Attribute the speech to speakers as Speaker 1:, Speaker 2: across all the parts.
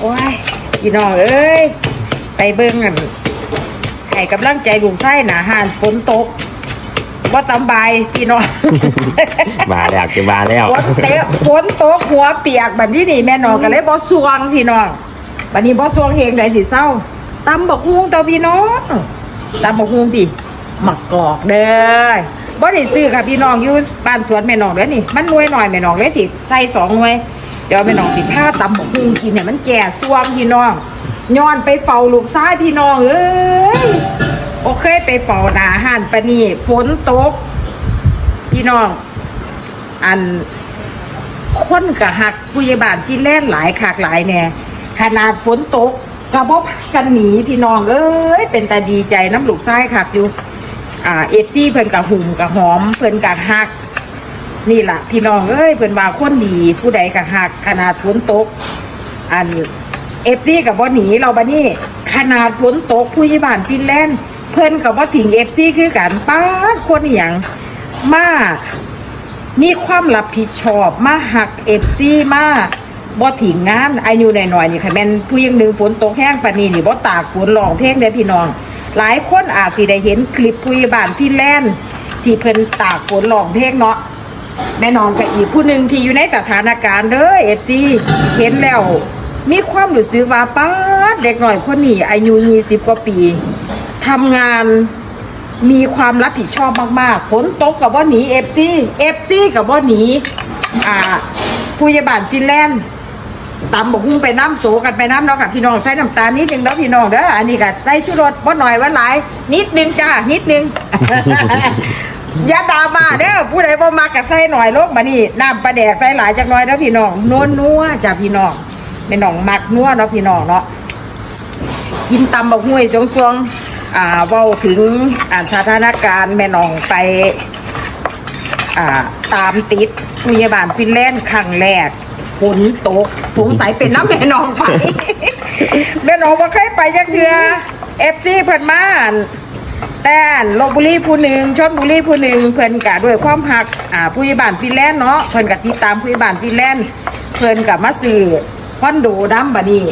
Speaker 1: โอ้ยพี่น้องเอ้ย ไปเบิ่งกันให้กำลังใจลุงไส้หนาหานฝนตกว่าตำบายพี่น้อง
Speaker 2: บาแล้วจะบาแล้ว
Speaker 1: ฝนเตะฝนตกหัวเปียกบัดนี้นี่แม่น้องก็เลยบ่สวงพี่น้องบัดนี้บ่สวงเฮงได้สิเศร้าตำบักฮวงเต่าพี่น้องตำบักฮวงพี่หมักกอกเด้อบ่ได้ซื้อค่ะพี่น้องอยู่บ้านสวนแม่น้องเด้อนี่ มันหน่วยหน่อยแม่น้องเลยสิใส่สองหน่วย เดี๋ยวแม่น้องสิผ้าตำบักฮวงกินเนี่ยมันแก่สวงพี่น้องย้อนไปเฝ้าลูกซ้ายพี่น้องเอ้ยโอเคไปเฝ้าหนาหันปนี่ฝนตก พี่น้อง อันคนกะหักผู้ใหญ่บ้านที่แล่นหลายขากหลายแน่ขนาดฝนตกกระบอกกันหนีพี่น้องเอ้ยเป็นตาดีใจน้ำลูกไส้คักอยู่ อ่าเอฟซีเพิ่นกะหุ่มกะหอมเพิ่นกะหัก นี่ล่ะ พี่น้องเอ้ยเพิ่นว่าคนดี ผู้ใดกะหักขนาดฝนตก อันเอฟซีกับบ่หนีเราบัดนี้ ขนาดฝนตกผู้ใหญ่บ้านฟินแลนด์เพิ่นกับบ่ถิงเอฟซีคือกันป้าคนอหย่างมา มีความรับผิดชอบมาหักเอฟซีมาบ่ถิงงานอายุหน่อยๆนี่ค่ะแม่นผู้ยังหนึ่งฝนตกแห้งปานนี้นี่บ่ตากฝนร้องเพลงเด้อพี่น้อง หลายคนอาจสิได้เห็นคลิปผู้ใหญ่บ้านฟินแลนด์ที่เพิ่นตากฝนร้องเพลงเนาะ แม่น้องกับอีกผู้หนึ่งที่อยู่ในสถานการณ์เด้อเอฟซีเห็นแล้ว มีความรู้สึกว่าป้าเด็กหน่อยคนนี้อายุ20กว่าปีทำงานมีความรับผิดชอบมากๆฝนตกกับว่าหนีเอฟซีเอฟซีกับว่าหนีอ่าผู้ใหญ่บ้านฟินแลนด์ตำบอกหุ้งไปน้ำโสกันไปน้ำเนาะค่ะพี่น้องใส่น้ำตาลนิดนึงเนาะพี่น้องเด้ออันนี้ก็ใส่ชูรสว่าหน่อยว่าหลาย นิดนึงจ้านิดนึง อย่าดรามาเด้อผู้ใดบ่มากก็ใส่หน่อยลงมานี่น้ำปลาแดกใส่หลายจักหน่อยเด้อพี่น้องนัวนัวจ้าพี่น้องแม่น้องมักนัวเนาะพี่น้องเนาะกินตำบักห้วยสวงๆอ่าเว้าถึงอ่าสถานการณ์แม่น้องไปอ่าตามติดพยาบาลฟินแลนด์ครั้งแรกฝนตกสงสัยเป็นน้ำแม่น้องไปแม่น้องบ่เคยไปจักเทือเอฟซีเพิ่นมาอ่ แต่ลบบุรีผู้หนึ่งชลบุรีผู้หนึ่งเพิ่นกะด้วยความหักอ่าผู้ใหญ่บ้านฟินแลนด์เนาะเพิ่นกะติดตามผู้ใหญ่บ้านฟินแลนด์เพิ่นกะมาซื้อคอนโดน้ำบัดนี้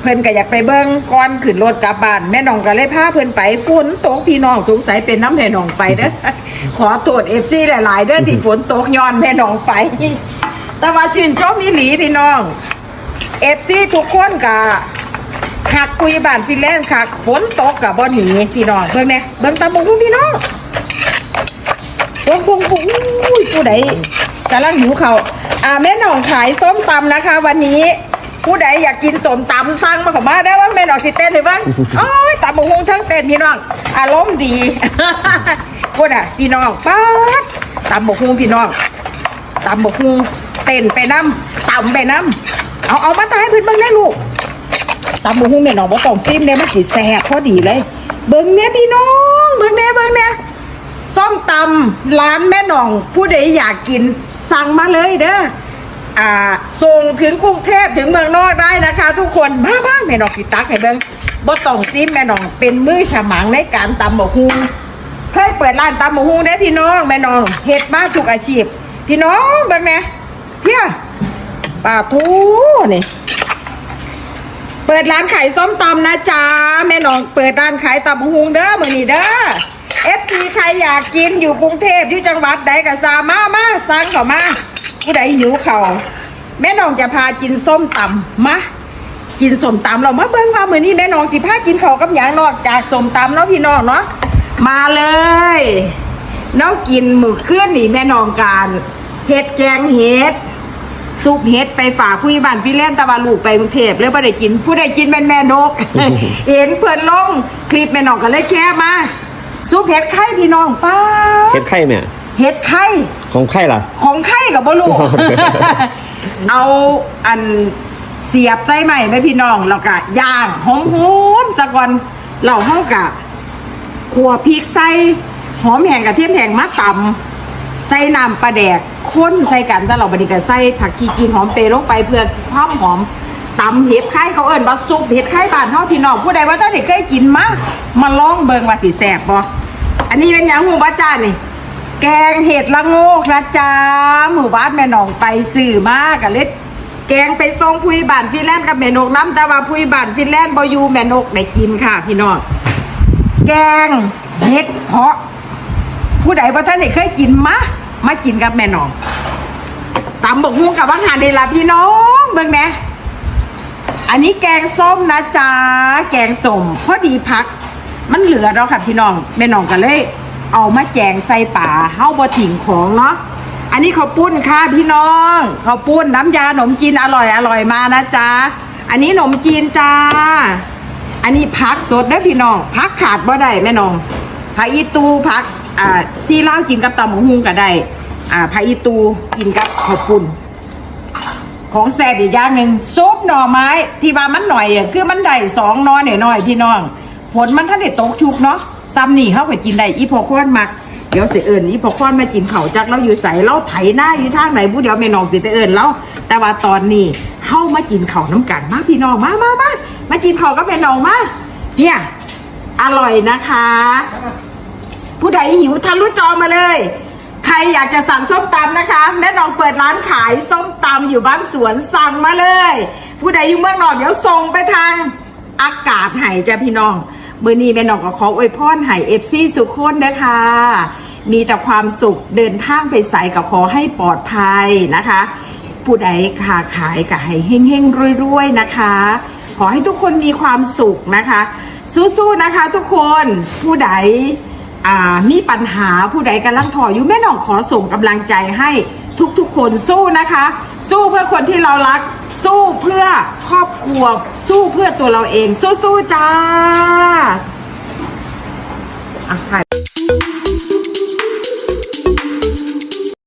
Speaker 1: เพิ่นก็อยากไปเบิ่งก่อนขึ้นรถกลับบ้านแม่น้องก็เลยพาเพิ่นไปฝนตกพี่น้องสงสัยเป็นน้ำแม่น้องไปเด้อขอโทษเอฟซีหลายๆเด้อที่ฝนตกย้อนแม่น้องไป แต่ว่าชื่นชมอีหลีพี่น้องเอฟซีทุกคนก็ คุยบ้านฟินแลนด์คักฝนตกกับบ่หนีพี่น้องเบิ่งแหน่เบิ่งตามบุงพี่น้องปุ้งปุ้งปุ้งอุ้ยผู้ใดกำลังหิวเขาอ่าแม่น้องขายส้มตำนะคะ วันนี้ผู้ใดอยากกินส้มตำสั่งมากับมาได้ว่าแม่น้องสิเต้นหรือบ้างโอ้ยตำบุงทั้งเต้นพี่น้องอารมณ์ดีพูดอะพี่น้องป๊าดตำบกฮุงพี่น้องตำบกฮุงเต้นไปน้ำตำไปน้ำเอาเอามาตายเพื่อนบิ่งได้ลูก ตำบกฮุงแม่น้องบ่ต้องฟิล์มเนี่ยมันสิแซ่บพอดีเลย เบิ่งเนี่ยพี่น้องเบิ่งเนี่ยเบิ่งเนี่ยส้มตำร้านแม่น้อง ผู้ใดอยากกินสั่งมาเลยเด้ออ่าส่งถึงกรุงเทพถึงเมืองนอกได้นะคะ ทุกคนมาบ้างแม่น้องสิตักให้เบิ่งบ่ต้องซิมแม่น้องเป็นมือฉมังในการตำบกฮุงเคยเปิดร้านตำหมูฮูได้พี่น้องแม่น้องเฮ็ดมาทุกอาชีพ พี่น้องเบิ่งแหน่เพี้ยป่าทูนี่ เปิดร้านขายส้มตำนะจ๊ะแม่น้องเปิดร้านขายตำหมูฮูเด้อมือนี้เด้อ FC ใครอยากกินอยู่กรุงเทพอยู่จังหวัดใดก็สามารถมาสั่งเข้ามาผู้ใดหิวเขาแม่น้องจะพากินส้มตำมากินส้มตำเรามาเบิ่งว่ามือนี้แม่น้องสิพากินข้ากับหยังนอกจากส้มตำเนาะพี่น้องเนาะมาเลยน้องกินหมึกขึ้นนี่แม่น้องการเห็ดแกงเห็ด ซุปเห็ดไปฝากผู้ใหญ่บ้านฟินแลนด์ตะวันลูกไปกรุงเทพแล้วไม่ได้กิน ผู้ใดกินแม่นแม่นก เห็นเพื่อนลงคลิปแม่น้องก็เลยแค่มาซุปเห็ดไข่พี่น้องป้าด
Speaker 2: เฮ็ดไข่แม่
Speaker 1: เห็ดไข่
Speaker 2: ของไข่ล่ะ
Speaker 1: ของไข่กับบ่ลูกเอาอันเสียบใส่ใหม่ไหมพี่น้องแล้วก็ย่างหอมๆสักวันเราเฮากะขัวพริกใส่หอมแห้งกระเทียมแห้งมาตำ ใส่น้ำปลาแดกข้นใส่กันจะเราบันี้ก็ใส่ผักชีกินหอมเปรย์ลงไปเพื่อความหอมตำเห็ดไข่เขาเอิ้นว่าซุปเห็ดไข่บานเฮาพี่น้องผู้ใดว่าท่านได้เคยกินมามาลองเบิงว่าสิแซ่บบ่อันนี้เป็นยังหูบ้าจ้านี่แกงเห็ดละโงกนะจ๊ะหมู่บ้านแม่หนองไปสื่อมากกะเล็ดแกงไปส่งพุยบานฟินแลนด์กับแม่นกน้ำแต่ว่าพุยบานฟินแลนด์บอยู่แม่นกได้กินค่ะ พี่น้องแกงเห็ดเพาะ ผู้ใดว่าท่านได้เคยกินมะ มากินกับแม่น้องตำบกฮุ้งกับอาหาเดล่ะพี่น้องเบิ่งน่อันนี้แกงส้มนะจ๊ะแกงส้มพอดีพัก มันเหลือแล้วค่ะพี่น้องแม่น้องก็เลย เอามาแจงใส่ป่าเฮาบ่ถิ่งของเนาะอันนี้ข้าวปุ้นค่ะพี่น้องข้าวปุ้นน้ำยาขนมจีนอร่อยอร่อยมานะจ๊ะอันนี้ขนมจีนจ้า อันนี้พักสดเด้อพี่น้องพักขาดบ่ได้แม่น้องผักอีตูพัก อ่าที่เล่ากินกับตำบักหุ่งก็ได้ อ่าผักอีตูกินกับข้าวปุ้นของแซ่บอีกอย่างหนึ่งซุปหน่อไม้ที่ว่ามันหน่อยอะคือมันได้สองนอหน่อยหน่อยพี่น้อง ฝนมันท่านได้ตกชุกเนาะซ้ำนี่เข้าก็กินได้อีพอค้อนมักเดี๋ยวเสิเอิญอีพอค้อนมากินเขาจักเราอยู่ใส่เราไถหน้าอยู่ทางไหนผู้เดียวไม่นองเสิไปเอิญเราแต่ว่าตอนนี้เฮามากินเขาน้ำกันมาพี่น้องมามามามากินเขาก็เป็นนองมาเนี่ยอร่อยนะคะ ผู้ใดหิวทะลุจอมาเลย ใครอยากจะสั่งส้มตำนะคะ แม่น้องเปิดร้านขายส้มตำอยู่บ้านสวนสั่งมาเลย ผู้ใดอยู่เมืองนอกเดี๋ยวส่งไปทางอากาศไห้จ้ะพี่น้องเบอร์นี้แม่น้องก็ขออวยพรไห้เอฟซีสุขคนนะคะมีแต่ความสุขเดินทางไปใส่ก็ขอให้ปลอดภัยนะคะ ผู้ใดค้าขายก็ให้เฮงๆรวยๆนะคะ ขอให้ทุกคนมีความสุขนะคะ สู้ๆนะคะทุกคนผู้ใด อ่ามีปัญหาผู้ใดกำลังถออยู่แม่น้องขอส่งกำลังใจให้ทุกๆคนสู้นะคะ สู้เพื่อคนที่เรารัก สู้เพื่อครอบครัว สู้เพื่อตัวเราเอง สู้ๆจ้าอะค่ะ